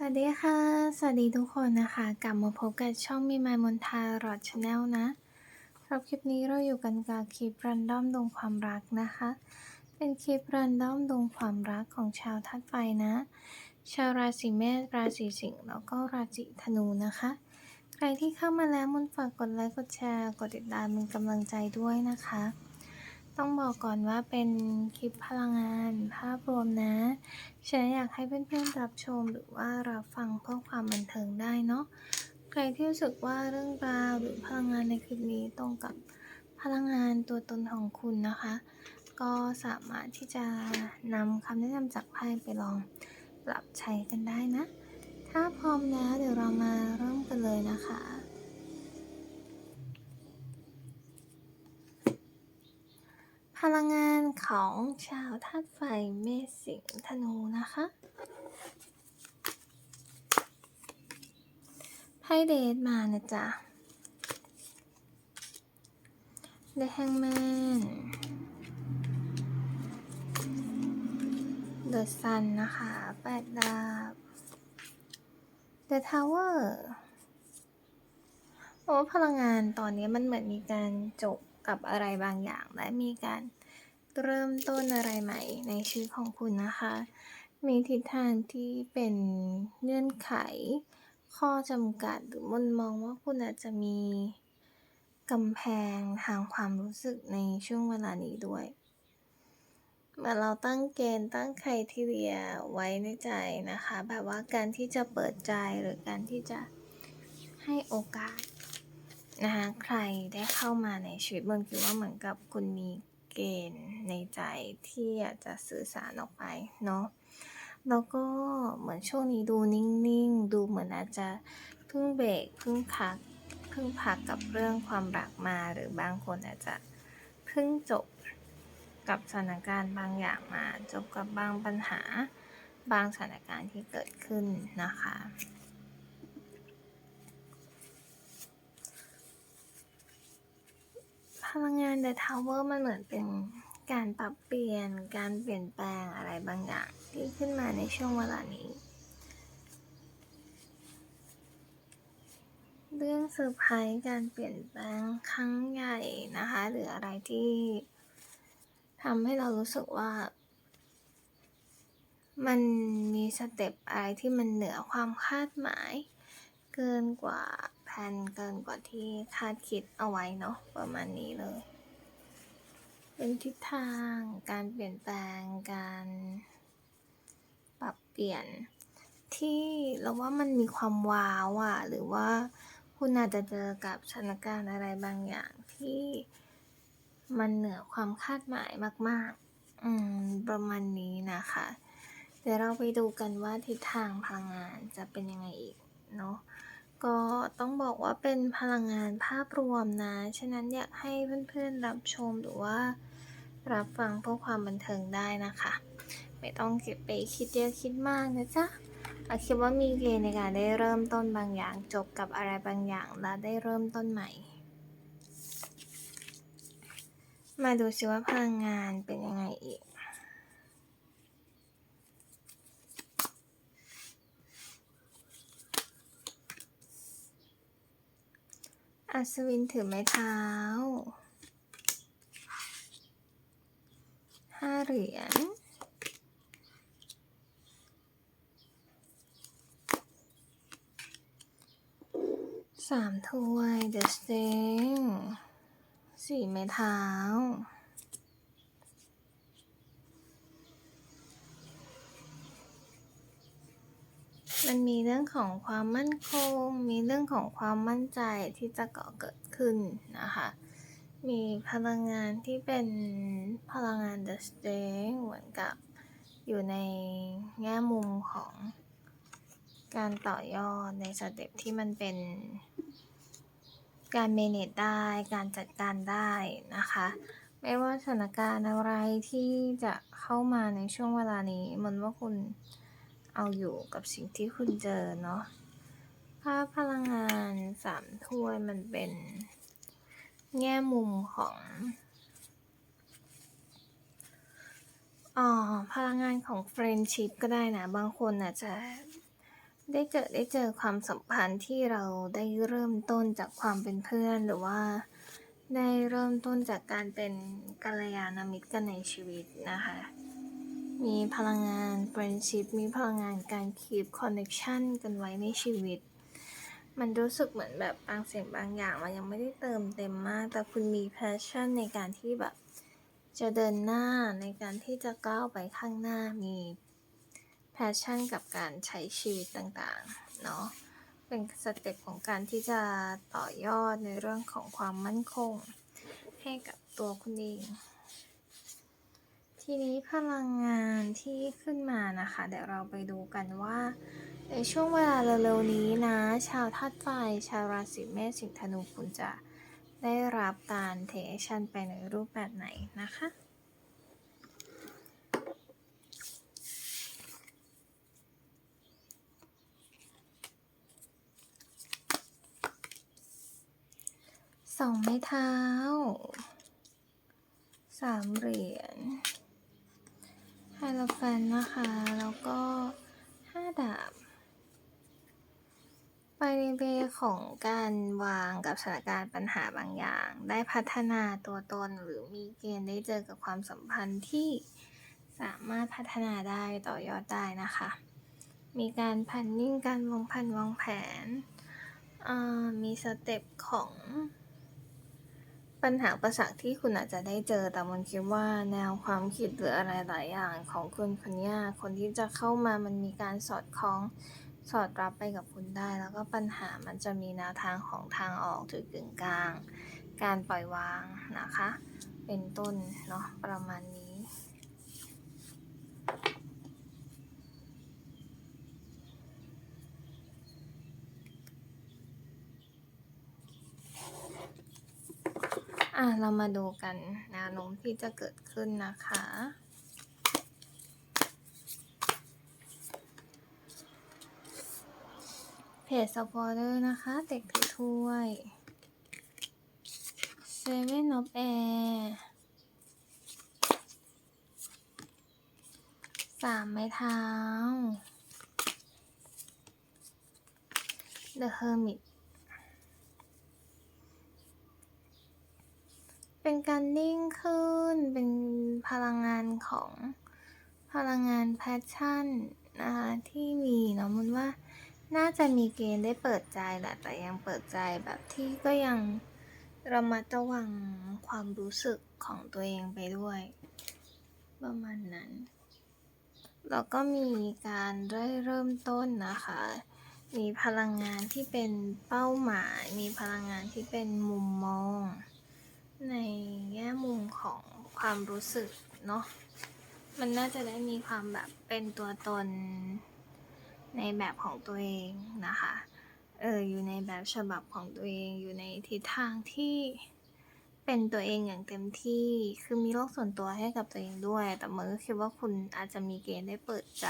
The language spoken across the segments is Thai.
สวัสดีค่ะ สวัสดีทุกคนนะคะ กลับมาพบกับช่องมีมายมนทารอดชาแนลนะสำหรับคลิปนี้เราอยู่กันกับคลิปรันดอมดวงความรักนะคะ เป็นคลิปรันดอมดวงความรักของชาวทัดไฟนะ ชาวราศีเมษ ราศีสิงห์ แล้วก็ราศีธนูนะคะ ใครที่เข้ามาแล้วมนฝากกดไลค์ กดแชร์ กดติดตามเป็นกำลังใจด้วยนะคะ ต้องบอกก่อนว่าเป็นคลิปพลังงานภาพรวมนะฉันอยากให้เพื่อนๆรับชมหรือว่ารับฟังเพื่อความบันเทิงได้เนาะ ใครที่รู้สึกว่าเรื่องราวหรือพลังงานในคลิปนี้ตรงกับพลังงานตัวตนของคุณนะคะ ก็สามารถที่จะนำคำแนะนำจากไพ่ไปลองปรับใช้กันได้นะ ถ้าพร้อมแล้วเดี๋ยวเรามาเริ่มกันเลยนะคะ พลังงานของชาวธาตุไฟเมษสิงห์ธนูนะคะ ไพ่เดทมานะจ๊ะ The Hangman The Sun นะคะแปดดาบ The Tower เพราะว่าพลังงานตอนนี้มันเหมือนมีการจบ กับอะไรบางอย่าง และมีการเริ่มต้นอะไรใหม่ในชีวิตของคุณนะคะ มีทิศทางที่เป็นเงื่อนไข ข้อจำกัดหรือมนมองว่าคุณอาจจะมีกำแพงทางความรู้สึกในช่วงเวลานี้ด้วยเมื่อเราตั้งเกณฑ์ตั้งใครที่เรียไว้ในใจนะคะ แบบว่าการที่จะเปิดใจหรือการที่จะให้โอกาส นะคะใครได้เข้ามาในชีวิตมันคือว่าเหมือนกับคุณมีเกณฑ์ในใจที่อยากจะสื่อสารออกไปเนาะแล้วก็เหมือนช่วงนี้ดูนิ่งๆ ดูเหมือนอาจจะเพิ่งเบรกเพิ่งพักเพิ่งพักกับเรื่องความรักมาหรือบางคนอาจจะเพิ่งจบกับสถานการณ์บางอย่างมา จบกับบางปัญหาบางสถานการณ์ที่เกิดขึ้นนะคะ ลังงาน The Tower มันเหมือนเป็นการปรับเปลี่ยนการเปลี่ยนแปลงอะไรบางอย่างที่ขึ้นมาในช่วงเวลานี้ เรื่องเซอร์ไพรส์การเปลี่ยนแปลงครั้งใหญ่นะคะ หรืออะไรที่ทำให้เรารู้สึกว่า มันมีสเต็ปอะไรที่มันเหนือความคาดหมาย เกินกว่า แผนเกินกว่าที่คาดคิดเอาไว้เนาะประมาณนี้เลย เป็นทิศทางการเปลี่ยนแปลงการปรับเปลี่ยนที่เราว่ามันมีความว้าวอะหรือว่าคุณอาจจะเจอกับสถานการณ์อะไรบางอย่างที่มันเหนือความคาดหมายมาก ๆ อืม ประมาณนี้นะคะ เดี๋ยวเราไปดูกันว่าทิศทางพลังงานจะเป็นยังไงอีกเนาะ ก็ต้องบอกว่าเป็นพลังงานภาพรวมนะ ฉะนั้นอยากให้เพื่อนๆรับชมหรือว่า รับฟังเพื่อความบันเทิงได้นะคะ ไม่ต้องเก็บไปคิดเยอะคิดมากนะจ๊ะอาคิดว่ามีเกณฑ์ในการได้เริ่มต้นบางอย่าง จบกับอะไรบางอย่างแล้วได้เริ่มต้นใหม่ มาดูสิว่าพลังงานเป็นยังไงอีก อัศวินถือไม้เท้าห้าเหรียญสามถ้วยเดอะสเตงสี่ไม้เท้า มันมีเรื่องของความมั่นคง มีเรื่องของความมั่นใจที่จะก่อเกิดขึ้นนะคะ มีพลังงานที่เป็นพลังงาน The Strength เหมือนกับอยู่ในแง่มุมของการต่อยอดในสเต็ปที่มันเป็นการเมเนจได้ การจัดการได้นะคะ ไม่ว่าสถานการณ์อะไรที่จะเข้ามาในช่วงเวลานี้ มันว่าคุณ เอาอยู่กับสิ่งที่คุณเจอเนาะภาพพลังงานสามถ้วยมันเป็น แง่มุมของอ๋อพลังงานของเฟรนชิพก็ได้นะ บางคนอาจจะได้เกิดได้เจอความสัมพันธ์ที่เราได้เริ่มต้นจากความเป็นเพื่อนหรือว่าได้เริ่มต้นจากการเป็นกัลยาณมิตรกันในชีวิตนะคะ มีพลังงาน friendship มีพลังงานการ keep connection กันไว้ในชีวิต มันรู้สึกเหมือนแบบบางสิ่งบางอย่างมันยังไม่ได้เติมเต็มมาก แต่คุณมี passion ในการที่แบบ จะเดินหน้าในการที่จะก้าวไปข้างหน้ามี passion กับการใช้ชีวิตต่างๆ เนาะเป็นสเต็ปของการที่จะต่อยอดในเรื่องของความมั่นคง ให้กับตัวคุณเอง ทีนี้พลังงานที่ขึ้นมานะคะ เดี๋ยวเราไปดูกันว่าในช่วงเวลาเร็วๆนี้นะ ชาวธาตุไฟชาวราศีเมษสิงห์ธนูคุณจะได้รับการเทคชันไปในรูปแบบไหนนะคะ สองไม้เท้า สามเหรียญ ไฮโลแฟนนะคะ แล้วก็ห้าดาบ ไปในเวของการวางกับสถานการณ์ปัญหาบางอย่าง ได้พัฒนาตัวตนหรือมีเกณฑ์ได้เจอกับความสัมพันธ์ที่สามารถพัฒนาได้ต่อยอดได้นะคะ มีการพันนิ่งการวางพันวางแผน มีสเต็ปของ ปัญหาประสรรคที่คุณอาจจะได้เจอแต่มันคิดว่าแนวความคิดหรืออะไรหลายอย่างของคุณคนนี้คนที่จะเข้ามามันมีการสอดคล้องสอดรับไปกับคุณได้ แล้วก็ปัญหามันจะมีแนวทางของทางออกถึงกึ่งกลาง การปล่อยวางนะคะ เป็นต้นเนาะประมาณนี้ อะเรามาดูกันแนวโน้มที่จะเกิดขึ้นนะคะ เพจสปอร์เตอร์นะคะ เด็กถือถ้วย Seven of Air สามไม้เท้า The Hermit เป็นการนิ่งขึ้น เป็นพลังงานของพลังงานแพชชั่นนะคะที่มีเนาะมันว่าน่าจะมีเกณฑ์ได้เปิดใจแหละแต่ยังเปิดใจแบบที่ก็ยังระมัดระวังความรู้สึกของตัวเองไปด้วย ประมาณนั้น แล้วก็มีการได้เริ่มต้นนะคะ มีพลังงานที่เป็นเป้าหมาย มีพลังงานที่เป็นมุมมอง ในแง่มุมของความรู้สึกเนาะมันน่าจะได้มีความแบบเป็นตัวตนในแบบของตัวเองนะคะ เอออยู่ในแบบฉบับของตัวเองอยู่ในทิศทางที่เป็นตัวเองอย่างเต็มที่ คือมีโลกส่วนตัวให้กับตัวเองด้วย แต่เมื่อคิดว่าคุณอาจจะมีเกณฑ์ได้เปิดใจ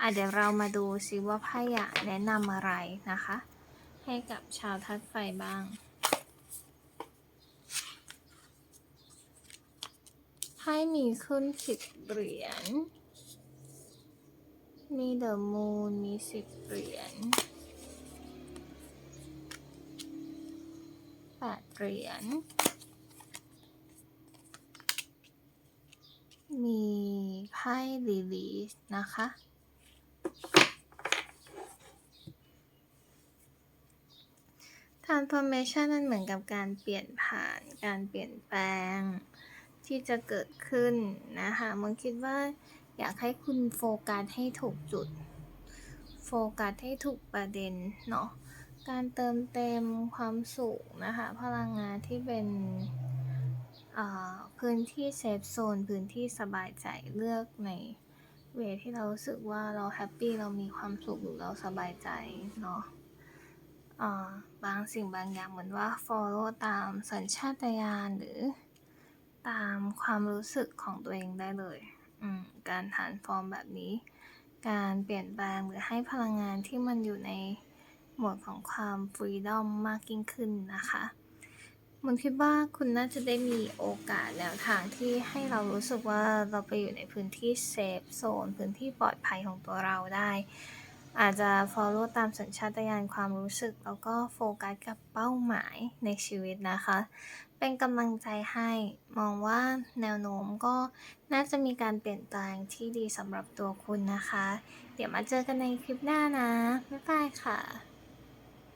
อะเดี๋ยวเรามาดูซิว่าไพ่อยากแนะนำอะไรนะคะ ให้กับชาวทัดไฟบ้าง ให้มีขึ้นสิบเหรียญ มีเดอะมูนมีสิบเหรียญแปดเหรียญ มีไพ่ลิลีนะคะ transformation มันเหมือนกับการเปลี่ยนผ่าน การเปลี่ยนแปลง ที่จะเกิดขึ้นนะคะมันคิดว่าอยากให้คุณโฟกัสให้ถูกจุด โฟกัสให้ถูกประเด็นเนาะการเติมเต็มความสุขนะคะพลังงานที่เป็นอ่าพื้นที่เซฟโซนพื้นที่สบายใจเลือกในเวที่เรารู้สึกว่าเราแฮปปี้เรามีความสุขหรือเราสบายใจเนาะอ่าบางสิ่งบางอย่างเหมือนว่า follow ตามสัญชาตญาณหรือ ตามความรู้สึกของตัวเองได้เลย การฐานฟอร์มแบบนี้ การเปลี่ยนแปลงหรือให้พลังงานที่มันอยู่ในโหมดของความฟรีดอมมากยิ่งขึ้นนะคะมันคิดว่าคุณน่าจะได้มีโอกาสแนวทางที่ให้เรารู้สึกว่าเราไปอยู่ในพื้นที่เซฟโซนพื้นที่ปลอดภัยของตัวเราได้ อาจจะ follow ตามสัญชาตญาณความรู้สึก แล้วก็โฟกัสกับเป้าหมายในชีวิตนะคะ เป็นกำลังใจให้มองว่าแนวโน้มก็น่าจะมีการเปลี่ยนแปลงที่ดีสำหรับตัวคุณนะคะ เดี๋ยวมาเจอกันในคลิปหน้านะ บ๊ายบายค่ะ